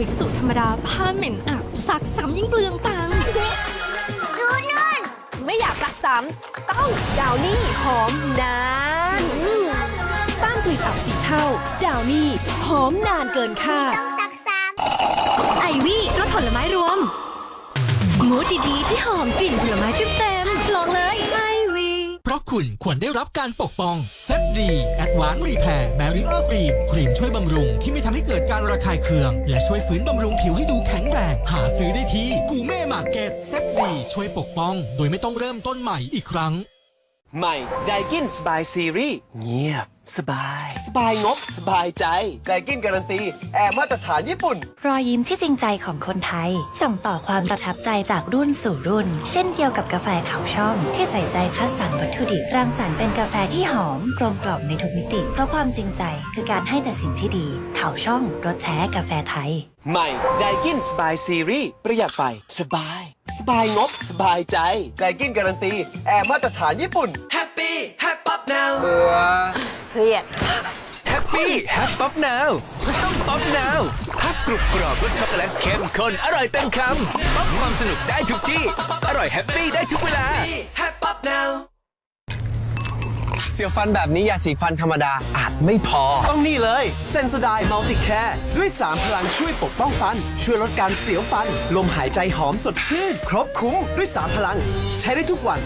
ช้สูตรธรรมดาผ้าเหม็นอับซักซ้ำยิ่งเปลืองตังค์ดูนู่นไม่อยากซักซ้ำต้องดาวนี่หอมนานต้านกลิ่นอับสีเท่าดาวนี่หอมนานเกินคาดต้องซักซ้ไอวี่รสผลไม้รวมมูดดีๆที่หอมกลิ่นผลไม้เต็มๆลองเลยไอวี่เพราะ คุณควรได้รับการปกป้องเซฟดีแอดวานซ์รีแพร์แบริเออร์ครีมครีมช่วยบำรุงที่ไม่ทำให้เกิดการระคายเคือง และช่วยฟื้นบำรุงผิวให้ดูแข็งแรงหาซื้อได้ที่กูเม่มาร์เก็ตเซฟดีช่วยปกป้อง โดยไม่ต้องเริ่มต้นใหม่อีกครั้ง ใหม่ไดกินสบายซีรีส์เงียบ สบาย สบายงบ สบายใจไดกินการันตี แอร์มาตรฐานญี่ปุ่น รอยยิ้มที่จริงใจของคนไทย ส่งต่อความประทับใจจากรุ่นสู่รุ่น เช่นเดียวกับกาแฟขาวช่อง ที่ใส่ใจคัดสรรวัตถุดิบรังสรรค์เป็นกาแฟที่หอมกลมกล่อมในทุกมิติ เพราะความจริงใจคือการให้แต่สิ่งที่ดีขาวช่องรสแท้กาแฟไทย ใหม่ไดกินสบายซีรีส์ประหยัดไฟสบาย สบายงบ สบายใจไดกินการันตี แอร์มาตรฐานญี่ปุ่น Happy Happy Pop Now เบื่อ เครียด Happy Happy Pop Now ก็ต้อง Pop Now พักกรุบกรอบรสช็อกโกแลตเข้มข้นอร่อยเต็มคำป๊อปความสนุกได้ทุกที่ อร่อยแฮปปี้ได้ทุกเวลา Happy Pop Now เสียวฟันแบบนี้ยาสีฟันธรรมดาอาจไม่พอ ต้องนี่เลยเซนสไดมัลติแคร์ด้วย 3 พลังช่วยปกป้องฟัน ช่วยลดการเสียวฟัน ลมหายใจหอมสดชื่น ครบคุ้มด้วย 3 พลัง ใช้ได้ทุกวัน